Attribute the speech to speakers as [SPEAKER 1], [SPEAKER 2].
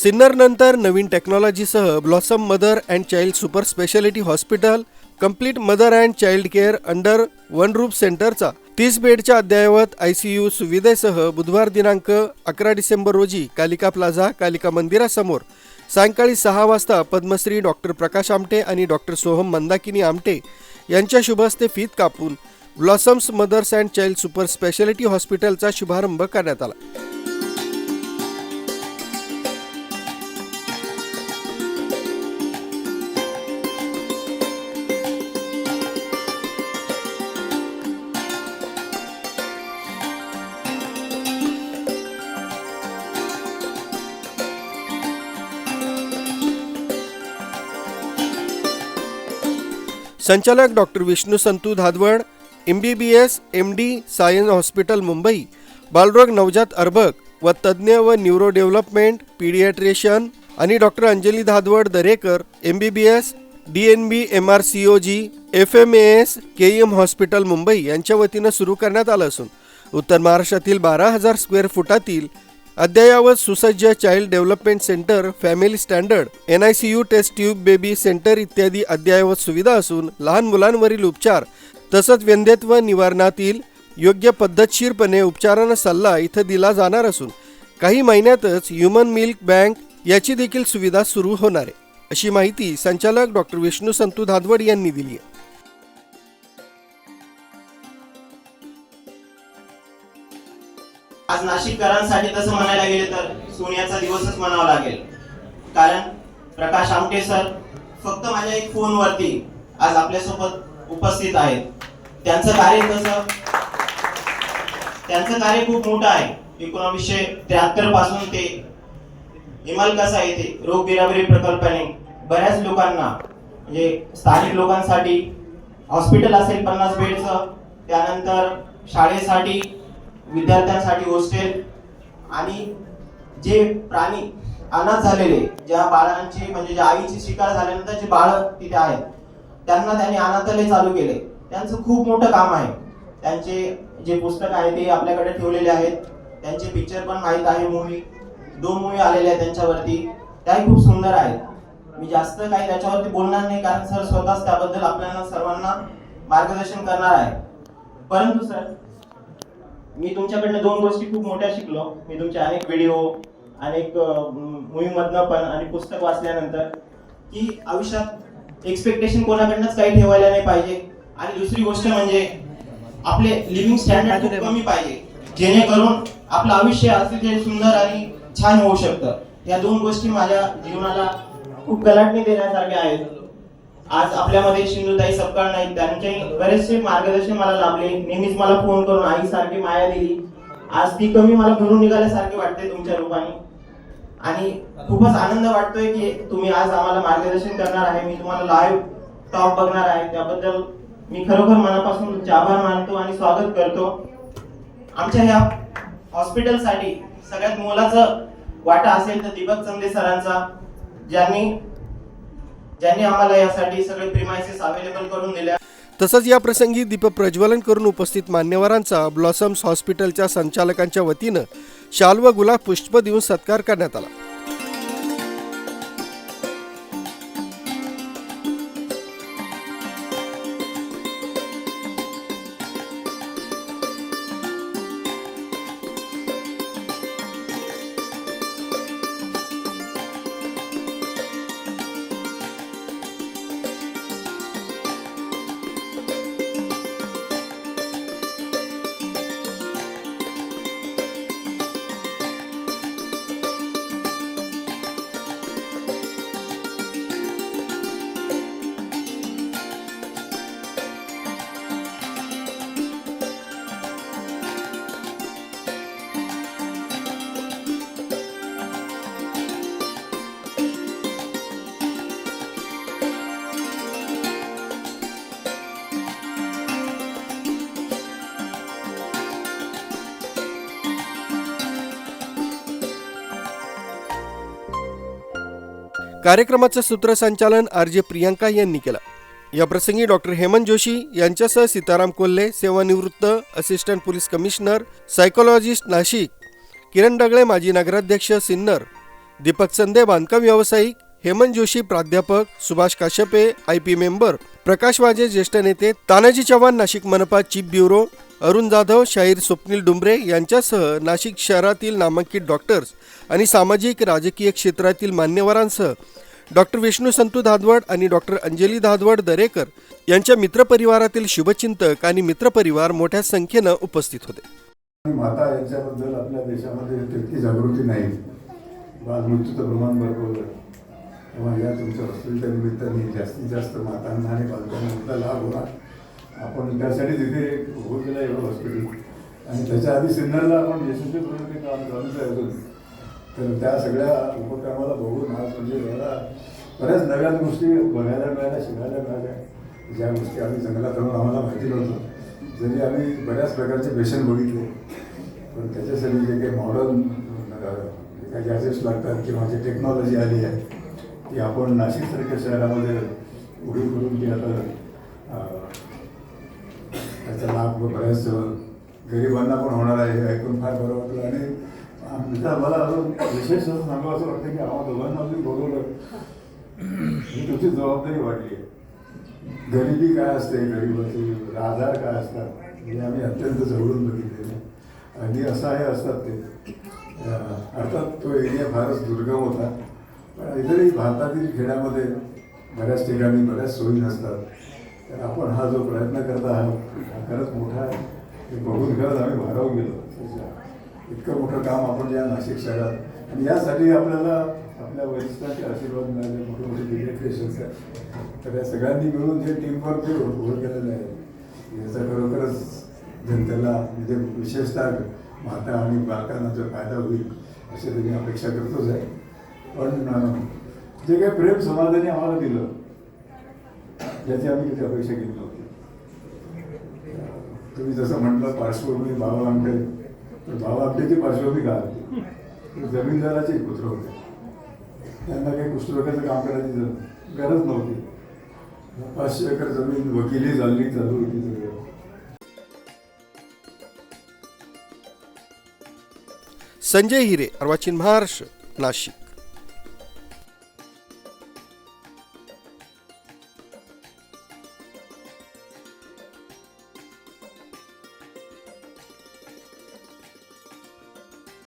[SPEAKER 1] सिन्नर नंतर नवीन टेक्नॉलॉजीसह Blossom mother and child super speciality hospital complete mother and child care under one roof सेंटरचा तीस बेडच्या अद्ययावत आय सी यू सुविधेसह बुधवार दिनांक अकरा डिसेंबर रोजी कालिका प्लाझा कालिका मंदिरासमोर सायंकाळी सहा वाजता पद्मश्री डॉक्टर प्रकाश आमटे आणि डॉक्टर सोहम मंदाकिनी आमटे यांच्या शुभहस्ते फीत कापून Blossoms mothers and child super speciality हॉस्पिटलचा शुभारंभ करण्यात आला. संचालक doctor Vishnu Santu Dhadwad M B B S M D Sion hospital Mumbai बालरोग नवजात अर्भक व तज्ज्ञ व न्यूरो डेव्हलपमेंट पीडियाट्रिशियन आणि doctor Anjali Dhadwad Darekar M B B S D N B M R C O G F M A S K M hospital Mumbai यांच्या वतीनं सुरू करण्यात आलं असून उत्तर महाराष्ट्रातील बारा हजार स्क्वेअर फुटातील अद्ययावत सुसज्ज child development centre family standard N I C U test tube baby centre इत्यादी अद्ययावत सुविधा असून लहान मुलांवरील उपचार तसंच व्यंध्यत्व निवारणातील योग्य पद्धतशीरपणे उपचारांना सल्ला इथं दिला जाणार असून काही महिन्यातच ह्युमन मिल्क बँक याची देखील सुविधा सुरू होणार आहे. अशी माहिती संचालक डॉक्टर विष्णू संतू धादवड यांनी दिली आहे.
[SPEAKER 2] नाशिककरांसाठी तसं म्हणायला गेले तर सोन्याचा दिवसच म्हणावा लागेल. कारण प्रकाश आमटे सर फक्त माझ्या एक फोनवरती आज आपल्यासोबत उपस्थित आहेत. त्यांचं कार्य कसं? त्यांचं कार्य खूप मोठं आहे. एकोणावीसशे त्र्याहत्तरपासून ते हिमाल कसा येथे रोग बिराबरी प्रकल्पाने बऱ्याच लोकांना म्हणजे स्थानिक लोकांसाठी हॉस्पिटल असेल पन्नास बेडचं त्यानंतर शाळेसाठी विद्यार्थ्यांसाठी हॉस्टेल आणि जे प्राणी अनाथ झालेले ज्या बाळांची म्हणजे ज्या आईची शिकार झाल्यानंतर जे बाळ तिथे आहेत त्यांना त्यांनी अनाथालय चालू केले. त्यांचं खूप मोठं काम आहे. त्यांचे जे पुस्तक आहे ते आपल्याकडे ठेवलेले आहेत. त्यांचे पिक्चर पण माहीत आहे मूवी दोन मूवी आलेले आहेत त्यांच्यावरती. त्याही खूप सुंदर आहेत. मी जास्त काही त्याच्यावरती बोलणार नाही कारण सर स्वतःच त्याबद्दल आपल्याला सर्वांना मार्गदर्शन करणार आहे. परंतु सर मी तुमच्याकडनं दोन गोष्टी खूप मोठ्या शिकलो. मी तुमचे अनेक व्हिडिओ अनेक मूवीमधनं पण आणि पुस्तक वाचल्यानंतर की आयुष्यात एक्सपेक्टेशन कोणाकडनंच काही ठेवायला नाही पाहिजे. आणि दुसरी गोष्ट म्हणजे आपले लिव्हिंग स्टँडर्ड खूप कमी पाहिजे. जेणेकरून आपलं आयुष्य अतिशय सुंदर आणि छान होऊ शकतं. या दोन गोष्टी माझ्या जीवनाला खूप गलाटणी देण्यासारख्या आहेत. आज आपल्यामध्ये सिंधुताई सपकाळ नाईक त्यांचे बरेचसे मार्गदर्शन मला लाभले. नेहमीच मला फोन करून आई सारखी माया दिली. आज ती कमी मला घरून निघाल्यासारखे वाटते तुमच्या रूपाने. आणि खूपच आनंद वाटतोय की तुम्ही आज आम्हाला मार्गदर्शन करणार आहे. मी तुम्हाला लाईव्ह टॉप बघणार आहे. त्याबद्दल मी खरोखर मनापासून तुमचे आभार मानतो आणि स्वागत करतो. आमच्या ह्या हॉस्पिटलसाठी सगळ्यात मोलाचं वाटा असेल तर दीपक चंदे सरांचा ज्यांनी ज्यांनी आम्हाला यासाठी सगळे प्रिमायसेस अवेलेबल करून दिल्या
[SPEAKER 1] तसंच या प्रसंगी दीप प्रज्वलन करून उपस्थित मान्यवरांचा ब्लॉसम्स हॉस्पिटलच्या संचालकांच्या वतीनं शाल व गुलाब पुष्प देऊन सत्कार करण्यात आला. कार्यक्रमाचं सूत्रसंचालन आर जे प्रियांका यांनी केलं. या प्रसंगी डॉक्टर हेमंत जोशी यांच्यासह सीताराम कोल्हे सेवानिवृत्त assistant police commissioner psychologist Nashik Kiran Dagale माजी नगराध्यक्ष सिन्नर दीपक संदे बांधकाम व्यावसायिक हेमंत जोशी प्राध्यापक Subhash Kashpe I P member Prakash Waje ज्येष्ठ नेते तानाजी चव्हाण नाशिक मनपा चीफ ब्युरो अरुण जाधव शाहीर स्वप्नील डुंबरे यांच्यासह नाशिक शहरातील नामांकित डॉक्टर्स आणि सामाजिक राजकीय क्षेत्रातील मान्यवरांसह डॉक्टर विष्णू संतू धादवड आणि डॉक्टर अंजली धादवड दरेकर यांच्या मित्रपरिवारातील शुभचिंतक आणि मित्रपरिवार मोठ्या संख्येनं उपस्थित होते.
[SPEAKER 3] माता यांच्याबद्दल आपल्या देशामध्ये तितकी जागृती नाही. बालमृत्यूचं प्रमाण भरपूर तेव्हा या तुमच्या हॉस्पिटलच्या निमित्ताने जास्तीत जास्त मातांना आणि बालकांना लाभ होणार. आपण त्यासाठी तिथे होत गेला एवढं हॉस्पिटल आणि त्याच्या आधी सिन्नरला आपण यशस्वीपूर्ण ते काम चालूच आहे अजून तर त्या सगळ्या उपक्रमाला बघून आज म्हणजे एवढा बऱ्याच नव्या गोष्टी बघायला मिळाल्या शिकायला मिळाल्या. ज्या गोष्टी आम्ही जंगलात राहून आम्हाला माहिती नव्हतं. जरी आम्ही बऱ्याच प्रकारचे पेशंट बघितले. पण त्याच्यासाठी जे काही मॉडर्न काही गॅजेट्स लागतात किंवा जी टेक्नॉलॉजी आली आहे ती आपण नाशिकसारख्या शहरामध्ये उभी करून ती आता त्याचा लाभ बऱ्याच गरिबांना पण होणार आहे हे ऐकून फार बरं वाटलं. आणि आमच्या मला अजून विशेष असं सांगावं असं वाटतं की आम्हा दोघांना अजून बोलवलं. ही तुमची जबाबदारी वाटली आहे. गरिबी काय असते? गरिबाची आजार काय असतात? हे आम्ही अत्यंत जवळून बघितलेले अगदी हे असतात ते. अर्थात तो एरिया फारच दुर्गम होता. पण इतरही भारतातील खेड्यामध्ये बऱ्याच ठिकाणी बऱ्याच सोयी नसतात. तर आपण हा जो प्रयत्न करत आहात हा खरंच मोठा आहे. हे बघून खरंच आम्ही भारावून गेलो. इतकं मोठं काम आपण या नाशिक शहरात आणि यासाठी आपल्याला आपल्या वरिष्ठांचे आशीर्वाद मिळाले मोठे मोठे डिग्रेट्रेशन्स आहेत तर या सगळ्यांनी मिळून जे टीमवर्क जे उभं केलेलं आहे याचा खरोखरच जनतेला म्हणजे विशेषतः माता आणि बालकांना जो फायदा होईल अशी तुम्ही अपेक्षा करतोच आहे. पण जे काही प्रेम समाजाने आम्हाला दिलं ज्याची आम्ही तिथे अपेक्षा घेतलो तुम्ही जसं म्हटलं पार्श्वभूमी बाबा आमटे तर बाबा आमटेची पार्श्वभूमी काय होती. जमीनदाराचे पुत्र होते. त्यांना काही कुष्ठरोगाचं काम करायची गरज नव्हती. पाचशे एकर जमीन वकिली झाली चालू होती सगळं.
[SPEAKER 1] संजय हिरे अर्वाचीन महाराष्ट्र नाशिक.